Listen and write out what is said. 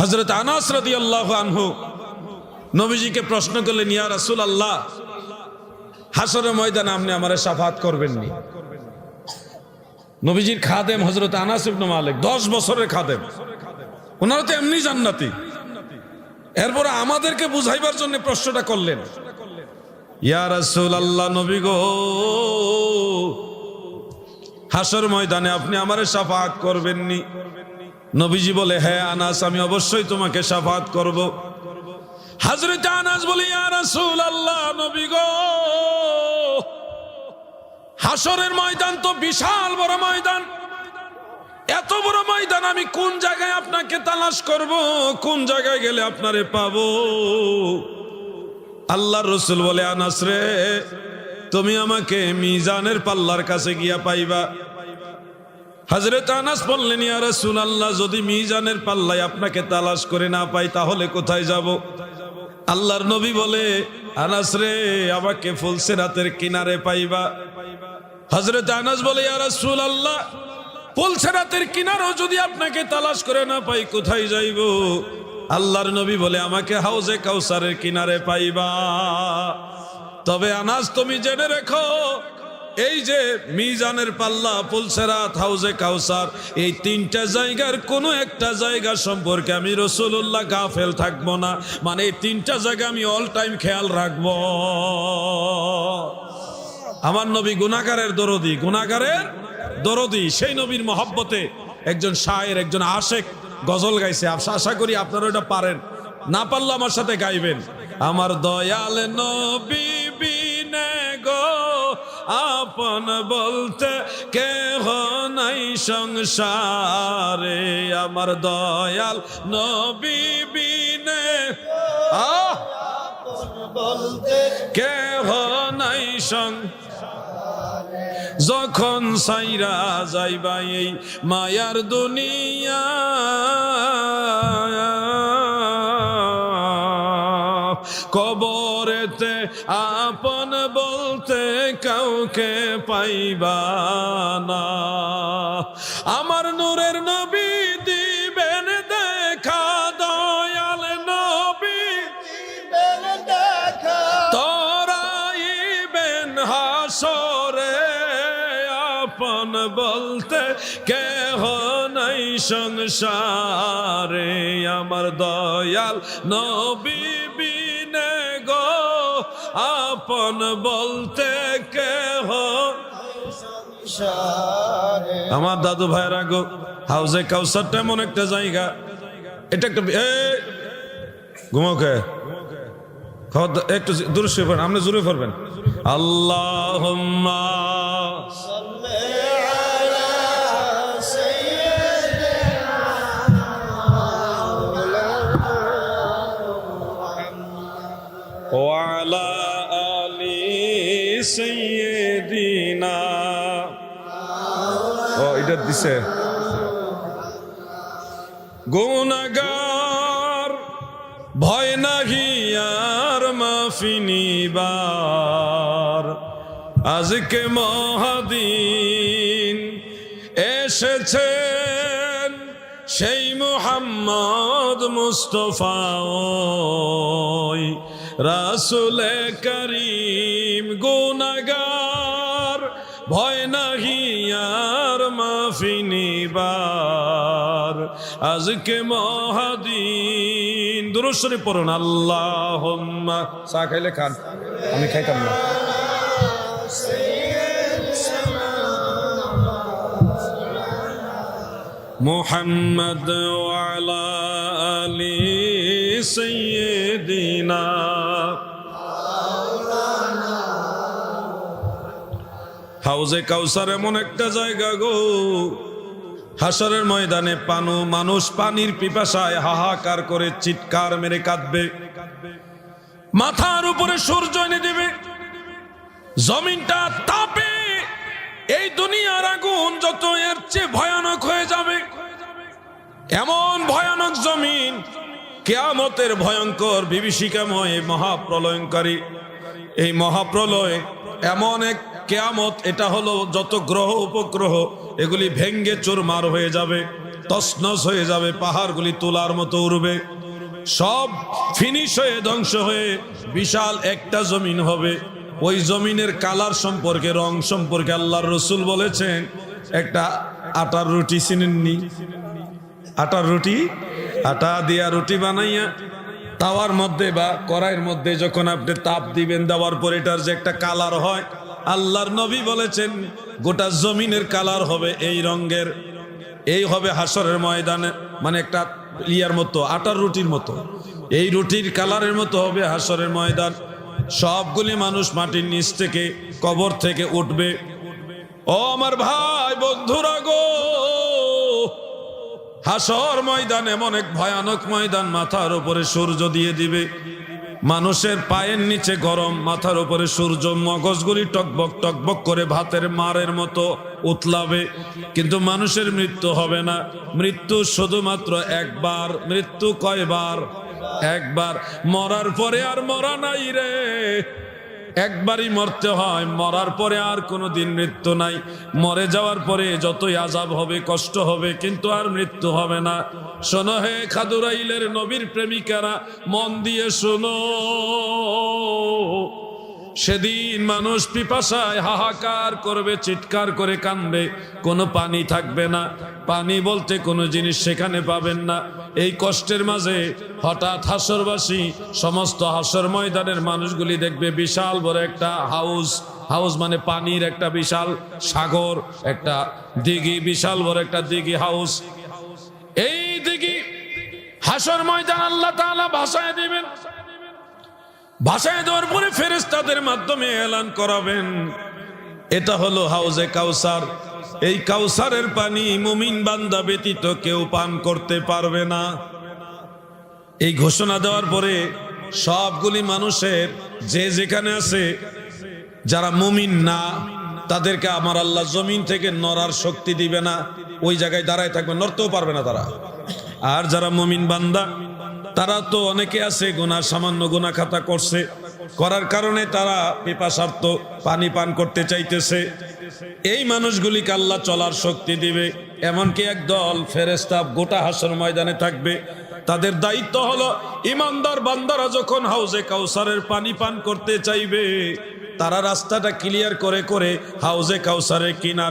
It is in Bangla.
হজরত আনাস রদি আল্লাহ আনহু নবীজিকে প্রশ্ন করলেন, ইয়া রাসুল আল্লাহ হাসরের ময়দানে আপনি আমার সাফাত করবেননি? নবীজির খাদেম হজরত আনাস ইবনে মালিক, দশ বছরের খাদেম। ওনারা তো এমনি জান্নাতি। এরপরে আমাদেরকে বুঝাইবার জন্য প্রশ্নটা করলেন, ইয়া রাসূল আল্লাহ নবী গো হাসর ময়দানে আপনি আমারে সাফাত করবেননি? নবীজি বলে হ্যাঁ আনাস, আমি অবশ্যই তোমাকে সাফাত করব। হাজরত আনাস বলি রাসূল আল্লাহ নবী গো! হাসরের ময়দান তো বিশাল বড় ময়দান। এত বড় ময়দান, আমি কোন জায়গায় আপনাকে তালাশ করব? কোন জায়গায় গেলে আপনারে পাবো? আল্লাহ রসুল বলে, আনাস রে, তুমি আমাকে মিজানের পাল্লার কাছে গিয়া পাইবা। হজরত আনাস বললেন, ইয়া রাসূল আল্লাহ যদি মিজানের পাল্লায় আপনাকে তালাশ করে না পাই, তাহলে কোথায় যাব? আল্লাহর নবী বলে, আনাস রে, আমাকে ফুলসেরাতের কিনারে পাইবা। হজরত আনাস বলে, ইয়া রাসূল আল্লাহ ফুলসেরাতের কিনারও যদি আপনাকে তালাশ করে না পাই, কোথায় যাইব? আল্লাহর নবী বলে, আমাকে হাউজে কাউসারের কিনারে পাইবা। তবে আনাস, তুমি জেনে রেখো এই যে মিজানের পাল্লা পুলসেরাত হাউজে কাউসার, এই তিনটা জায়গার কোনো একটা জায়গা সম্পর্কে আমি রসুল্লাহ গাফেল থাকব না। মানে এই তিনটা জায়গা আমি অল টাইম খেয়াল রাখব। আমার নবী গুনাগারের দরদি গুনাগারের দরদি, সেই নবীর মহব্বতে একজন শায়ের, একজন আশেক গজল গাইছে। আশা করি আপনারা ওটা পারেন। না পারলে আমার সাথে গাইবেন। আমার দয়াল নবী আপন বলতে কেহ নাই সংসারে। আমার দয়াল নবী আহ! কেহ নাই সং যখন সাইরা যাইবা এই মায়ার দুনিয়া। কবরেতে আপন বলতে কাউকে পাইবা না। আমার নূরের নবী দিবেন দেখা দয়াল নবী তোরাইবেন হাসরে আপন বলতে কেহ নাই সংসারে। আমার দয়াল নবী আপন বলতে কেহ? আমার দাদু ভাইরা গো, হাউজে কাউসারটা এমন একটা জায়গা। এটা একটা ঘুমাকে খবর- একটু দূরে শুয়ে পড়েন, আপনি জুড়ে পড়বেন। আল্লাহ সৈয়দিনা। এটা দিছে। গুণগার ভয় নাহি আর মাফিনিবার আজকে মহাদিন এসেছে সেই মোহাম্মদ মুস্তফা রাসুল করিম। নিবার আজকে মহাদিন দুরুশ্বরে পড়ুন আল্লাহ চা খাইলে খান আমি খাইতাম না محمد وعلى آل سيدنا হাউজে কাউসার এমন একটা জায়গা গো হাসরের ময়দানে পানু মানুষ পানির পিপাসায় হাহাকার করে চিৎকার মেরে কাঁদবে। মাথার উপরে সূর্য এনে দেবে। জমিনটা তাপে। এই দুনিয়ার আগুন যত এর চেয়ে ভয়ানক হয়ে যাবে। এমন ভয়ানক জমিন, কেয়ামতের ভয়ঙ্কর বিভীষিকাময় মহাপ্রলয়ঙ্কারী এই মহাপ্রলয় এমন এক কেয়ামত, এটা হলো যত গ্রহ উপগ্রহ, এগুলি ভেঙ্গে চুরমার হয়ে যাবে তসনস হয়ে যাবে, পাহাড়গুলি তোলার মতো উড়বে। সব ফিনিশ হয়ে, ধ্বংস হয়ে, বিশাল একটা জমিন হবে। ওই জমিনের কালার সম্পর্কে, রং সম্পর্কে আল্লাহর রসুল বলেছেন, একটা আটার রুটি চিনেননি আটার রুটি? আটা দিয়া রুটি বানাইয়া তাওয়ার মধ্যে বা কড়াইয়ের মধ্যে যখন আপনি তাপ দিবেন, দেওয়ার পর এটার যে একটা কালার হয়, আল্লাহর নবী বলেছেন, গোটা জমিনের কালার হবে এই রঙের, এই হবে হাসরের ময়দানে মানে একটা ইয়ার মতো, আটার রুটির মতো। এই রুটির কালারের মতো হবে হাসরের ময়দান। সবগুলি মানুষ মাটির নিচ থেকে, কবর থেকে উঠবে। ও আমার ভাই, বন্ধুরা গো! হাসর ময়দান এমন এক ভয়ানক ময়দান মাথার উপরে সূর্য দিয়ে দিবে। মানুষের পায়ের নিচে গরম, মাথার উপরে সূর্য মগজগুলি টকবক টকবক করে ভাতের মারের মতো উতলাবে। কিন্তু মানুষের মৃত্যু হবে না। মৃত্যু শুধুমাত্র একবার, মৃত্যু কয়বার? একবার। মরার পরে আর মরা নাই রে। একবারই মরতে হয়, মরার পরে আর কোনো দিন মৃত্যু নাই। মরে যাওয়ার পরে যতই আজাব হবে, কষ্ট হবে, কিন্তু আর মৃত্যু হবে না। শোনো হে খাদুরাইলের নবীর প্রেমিকারা, মন দিয়ে শোনো। সেদিন মানুষ পিপাসায় হাহাকার করবে, চিৎকার করে কানবে কোনো পানি থাকবে না। পানি বলতে কোনো জিনিস সেখানে পাবেন না। এই কষ্টের মাঝে হঠাৎ হাসরবাসী, সমস্ত হাসর ময়দানের মানুষগুলি দেখবে, বিশাল বড় একটা হাউস। হাউস মানে পানির একটা বিশাল সাগর, একটা দিঘি, বিশাল বড় একটা দিঘি হাউস। এই দিঘি হাসর ময়দান আল্লাহ তাআলা ভাষায় দিবেন। ভাষায় দেওয়ার পরে ফেরেস্তাদের মাধ্যমে এলান করাবেন। এটা হলো হাউজে কাউসার। এই কাউসারের পানি মুমিন বান্দা ব্যতীত কেউ পান করতে পারবে না। এই ঘোষণা দেওয়ার পরে সবগুলি মানুষের যে যেখানে আছে, যারা মুমিন না, তাদেরকে আমার আল্লাহ জমিন থেকে নড়ার শক্তি দিবে না। ওই জায়গায় দাঁড়ায় থাকবে, নড়তেও পারবে না তারা। আর যারা মুমিন বান্দা তারা তো অনেকে আছে গোনা সামান্য গোনা খাতা করছে। করার কারণে তারা পিপাসার্থ পানি পান করতে চাইতেছে। এই মানুষগুলিকে আল্লাহ চলার শক্তি দিবে, এমনকি একদল ফেরেস্তা গোটা হাসর ময়দানে থাকবে। তাদের দায়িত্ব হলো, ইমানদার বান্দারা যখন হাউজে কাউসারের পানি পান করতে চাইবে, তারা রাস্তাটা ক্লিয়ার করে করে হাউজে কাউসারের কিনারে